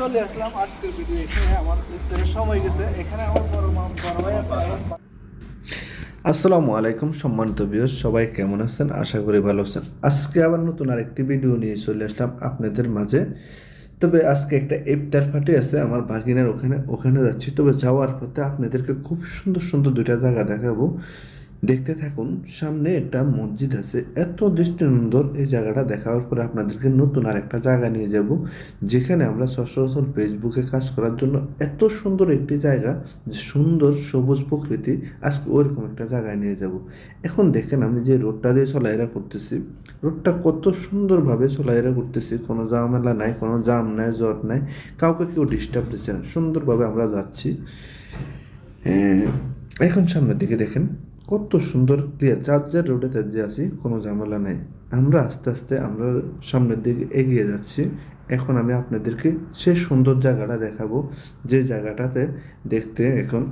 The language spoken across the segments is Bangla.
চলে আসলাম আজকের ভিডিও এখানে। আমার ইফতারের সময় গেছে। এখানে আমার বড় মা আসসালামু আলাইকুম, সম্মানিত বিয়স সবাই কেমন আছেন? আশা করি ভালো আছেন। আজকে আবার নতুন আরেকটি ভিডিও নিয়ে চলে আসলাম আপনাদের মাঝে। তবে আজকে একটা ইফতার পার্টি আছে আমার ভাগিনার ওখানে। ওখানে যাচ্ছি। তবে যাওয়ার পথে আপনাদেরকে খুব সুন্দর সুন্দর দুইটা জায়গা দেখাবো। দেখতে থাকুন, সামনে একটা মসজিদ আছে। এত দৃষ্টিনন্দর এই জায়গাটা দেখার পরে আপনাদেরকে নতুন আরেকটা জায়গা নিয়ে যাব, যেখানে আমরা সচরাচর ফেসবুকে কাজ করার জন্য এত সুন্দর একটি জায়গা, যে সুন্দর সবুজ প্রকৃতি, আজকে ওইরকম একটা জায়গায় নিয়ে যাব। এখন দেখেন আমি যে রোডটা দিয়ে চলাইরা করতেছি, রোডটা কত সুন্দরভাবে চলাইরা করতেছি, কোনো ঝামেলা নাই, কোনো জাম নাই, জট নাই, কাউকে কেউ ডিস্টার্ব দিচ্ছে না, সুন্দরভাবে আমরা যাচ্ছি। এখন সামনের দিকে দেখেন কত সুন্দর ক্লিয়ার যার যার রোডে তার যে আছি, কোনো ঝামেলা নেই। আমরা আস্তে আস্তে আমরা সামনের দিকে এগিয়ে যাচ্ছি। এখন আমি আপনাদেরকে সে সুন্দর জায়গাটা দেখাবো। যে জায়গাটাতে দেখতে এখন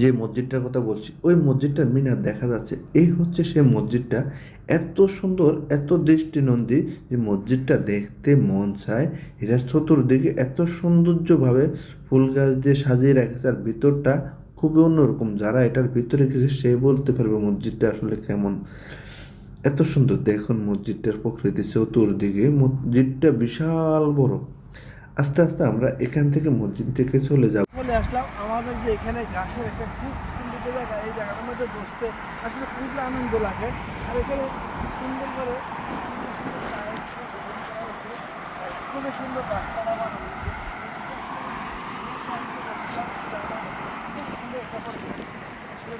যে মসজিদটার কথা বলছি, ওই মসজিদটার মিনার দেখা যাচ্ছে। এই হচ্ছে সেই মসজিদটা। এত সুন্দর, এত দৃষ্টিনন্দী যে মসজিদটা দেখতে মন চায়। এটা চতুর্দিকে এত সৌন্দর্যভাবে ফুল গাছ দিয়ে সাজিয়ে রেখেছে, আর ভিতরটা খুবই অন্যরকম। যারা এটার ভিতরে গেছে, সে বলতে পারবে মসজিদটা আসলে কেমন। এত সুন্দর, দেখুন মসজিদটার প্রকৃতি, চতুর্দিকে মসজিদটা বিশাল বড়। আস্তে আস্তে আমরা এখান থেকে মসজিদ থেকে চলে যাব। চলে আসলাম। আমাদের যে এখানে গাছের একটা খুব সুন্দর জায়গা এই জায়গাটার মধ্যে বসতে আসলে খুবই আনন্দ লাগে। আর এখানে সুন্দর করে খুবই সুন্দর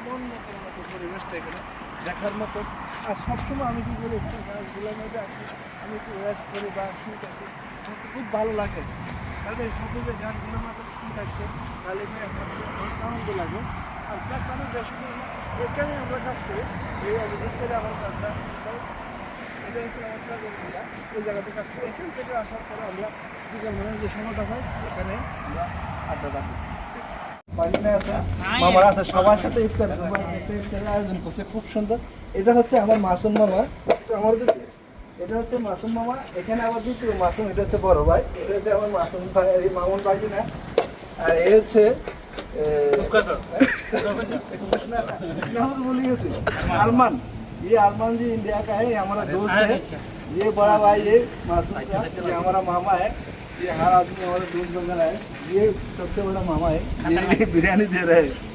মন মতন মতো পরিবেশটা এখানে দেখার মতো। আর সবসময় আমি কি বলি, একটু গাছগুলোর মধ্যে আসি, আমি একটু রেস্ট করি বা থাকি, আমার খুব ভালো লাগে। কারণ এই সবুজের গাছগুলোর মধ্যে শুয়ে থাকতে তাহলে ভাই আমার আনন্দ লাগে। আর কাজটা আমি বেশি করি না, এখানে আমরা কাজ করি, এই অবস্থা আমার কাজটা এটা হচ্ছে আমার ওই জায়গাতে কাজ করি। এখান থেকে আসার পরে আমরা বিকাল মানে যে সময়টা হয়, এখানে আমরা আড্ডাটা দিই মামার আছে সবার সাথে ইফতার করবো একটা ইফতারের আয়োজন করছে খুব সুন্দর এটা হচ্ছে আমার মাসুম মামা তো আমার যে এটা হচ্ছে মাসুম মামা এখানে আবার দ্বিতীয় মাসুম এটা হচ্ছে বড় ভাই এটা হচ্ছে আমার মাসুম ভাই এই মামুন ভাই না আর এই হচ্ছে এ, না, না, नाम तो भूल गए थे अरमान ये अरमान जी इंडिया का है ये हमारा दोस्त है ये बड़ा भाई ये मासूम का ये हमारा मामा है ये हर आदमी हमारा दोस्त वगैरह है ये सबसे बड़ा मामा है ये भी बिरयानी दे रहे हैं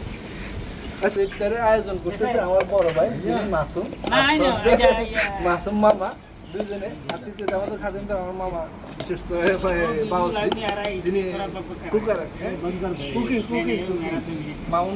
আচ্ছা ইফতারের আয়োজন করতেছে আমার বড় ভাই যিনি মাসুম নাই, না, এটা, ইয়া। মাসুম মামা দুজনে আতিথ্য আমাদের খাতেন তো আমার মামা বিশেষ তো বাউসি যিনি cooker cooking cooking cooking Mamun